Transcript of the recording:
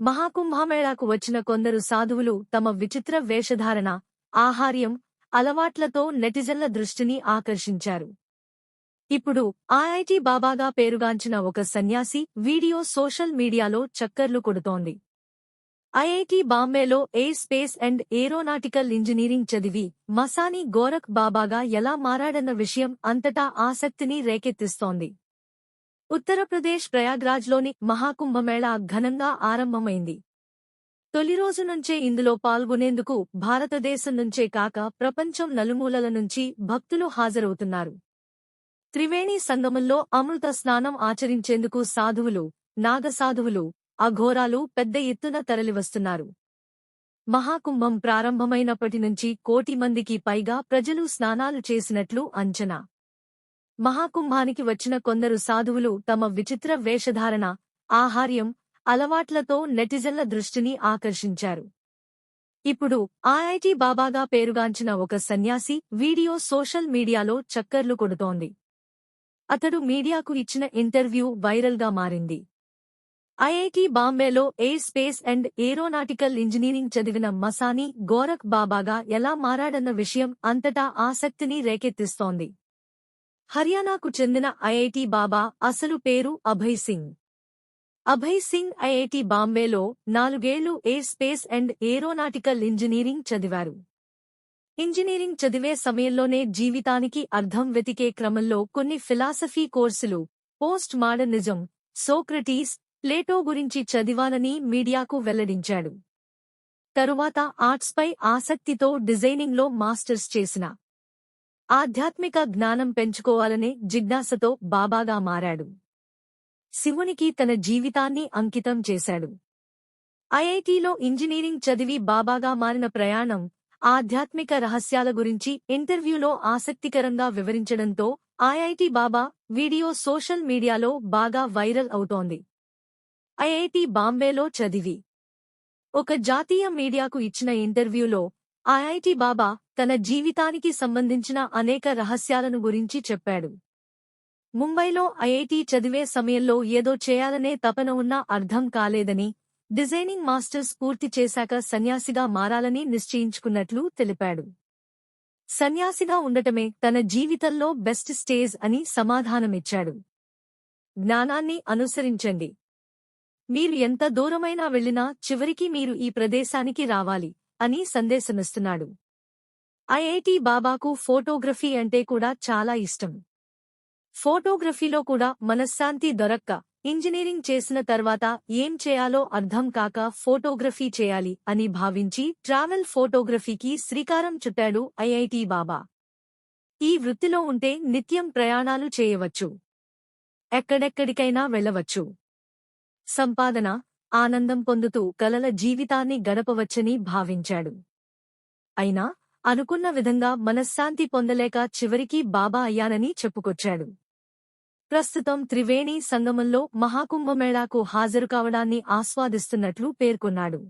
మహాకుంభమేళాకు వచ్చిన కొందరు సాధువులు తమ విచిత్ర వేషధారణ ఆహార్యం అలవాట్లతో నెటిజన్ల దృష్టిని ఆకర్షించారు. ఇప్పుడు ఐఐటి బాబాగా పేరుగాంచిన ఒక సన్యాసి వీడియో సోషల్ మీడియాలో చక్కర్లు కొడుతోంది. ఐఐటి బాంబేలో aerospace and aeronautical engineering చదివి మసాని గోరఖ్ బాబాగా ఎలా మారాడన్న విషయం అంతటా ఆసక్తిని రేకెత్తిస్తోంది. ఉత్తరప్రదేశ్ ప్రయాగ్రాజ్లోని మహాకుంభమేళా ఘనంగా ఆరంభమైంది. తొలి రోజు నుంచే ఇందులో పాల్గొనేందుకు భారతదేశం నుంచే కాక ప్రపంచం నలుమూలల నుంచి భక్తులు హాజరవుతున్నారు. త్రివేణి సంగమంలో అమృత స్నానం ఆచరించేందుకు సాధువులు నాగసాధువులు అఘోరాలు పెద్ద ఎత్తున తరలివస్తున్నారు. మహాకుంభం ప్రారంభమైనప్పటి నుంచి కోటి మందికి పైగా ప్రజలు స్నానాలు చేసినట్లు అంచనా. మహాకుంభానికి వచ్చిన కొందరు సాధువులు తమ విచిత్ర వేషధారణ ఆహార్యం అలవాట్లతో నెటిజన్ల దృష్టిని ఆకర్షించారు. ఇప్పుడు ఐఐటి బాబాగా పేరుగాంచిన ఒక సన్యాసి వీడియో సోషల్ మీడియాలో చక్కర్లు కొడుతోంది. అతడు మీడియాకు ఇచ్చిన ఇంటర్వ్యూ వైరల్గా మారింది. ఐఐటి బాంబేలో aerospace and aeronautical engineering చదివిన మసాని గోరఖ్ బాబాగా ఎలా మారాడన్న విషయం అంతటా ఆసక్తిని రేకెత్తిస్తోంది. హర్యానాకు చెందిన ఐఐటి బాబా అసలు పేరు అభయ్ సింగ్. అభయ్ సింగ్ ఐఐటి బాంబేలో నాలుగేళ్ళు aerospace and aeronautical engineering చదివారు. ఇంజనీరింగ్ చదివే సమయంలోనే జీవితానికి అర్థం వెతికే క్రమంలో కొన్ని ఫిలాసఫీ కోర్సులు పోస్ట్ మాడర్నిజం సోక్రటీస్ ప్లేటో గురించి చదివాలని మీడియాకు వెల్లడించాడు. తరువాత ఆర్ట్స్పై ఆసక్తితో డిజైనింగ్లో మాస్టర్స్ చేసిన ఆధ్యాత్మిక జ్ఞానం పెంచుకోవాలనే జిజ్ఞాసతో బాబాగా మారాడు. శివునికి తన జీవితాన్ని అంకితం చేశాడు. ఐఐటిలో ఇంజనీరింగ్ చదివి బాబాగా మారిన ప్రయాణం ఆధ్యాత్మిక రహస్యాల గురించి ఇంటర్వ్యూలో ఆసక్తికరంగా వివరించడంతో ఐఐటి బాబా వీడియో సోషల్ మీడియాలో బాగా వైరల్ అవుతోంది. ఐఐటి బాంబేలో చదివి. ఒక జాతీయ మీడియాకు ఇచ్చిన ఇంటర్వ్యూలో ఐఐటి బాబా తన జీవితానికి సంబంధించిన అనేక రహస్యాలను గురించి చెప్పాడు. ముంబైలో ఐఐటి చదివే సమయంలో ఏదో చేయాలనే తపన ఉన్నా అర్థం కాలేదని డిజైనింగ్ మాస్టర్స్ పూర్తి చేశాక సన్యాసిగా మారాలని నిశ్చయించుకున్నట్లు తెలిపాడు. సన్యాసిగా ఉండటమే తన జీవితంలో బెస్ట్ స్టేజ్ అని సమాధానమిచ్చాడు. జ్ఞానాన్ని అనుసరించండి. మీరు ఎంత దూరమైనా వెళ్ళినా చివరికి మీరు ఈ ప్రదేశానికి రావాలి. అని సందేశమిస్తున్నాడు. ఐఐటి బాబాకు ఫోటోగ్రఫీ అంటే కూడా చాలా ఇష్టం. ఫోటోగ్రఫీలో కూడా మనశ్శాంతి దొరక్క. ఇంజనీరింగ్ చేసిన తర్వాత ఏం చేయాలో అర్థం కాక ఫోటోగ్రఫీ చేయాలి అని భావించి ట్రావెల్ ఫోటోగ్రఫీకి శ్రీకారం చుట్టాడు ఐఐటి బాబా. ఈ వృత్తిలో ఉంటే నిత్యం ప్రయాణాలు చేయవచ్చు. ఎక్కడెక్కడికైనా వెళ్ళవచ్చు. సంపాదన ఆనందం పొందుతూ కలల జీవితాన్ని గడపవచ్చని భావించాడు. అయినా అనుకున్న విధంగా మనశ్శాంతి పొందలేక చివరికి బాబా అయ్యానని చెప్పుకొచ్చాడు. ప్రస్తుతం త్రివేణి సంగమంలో మహాకుంభమేళాకు హాజరు కావడాన్ని ఆస్వాదిస్తున్నట్లు పేర్కొన్నాడు.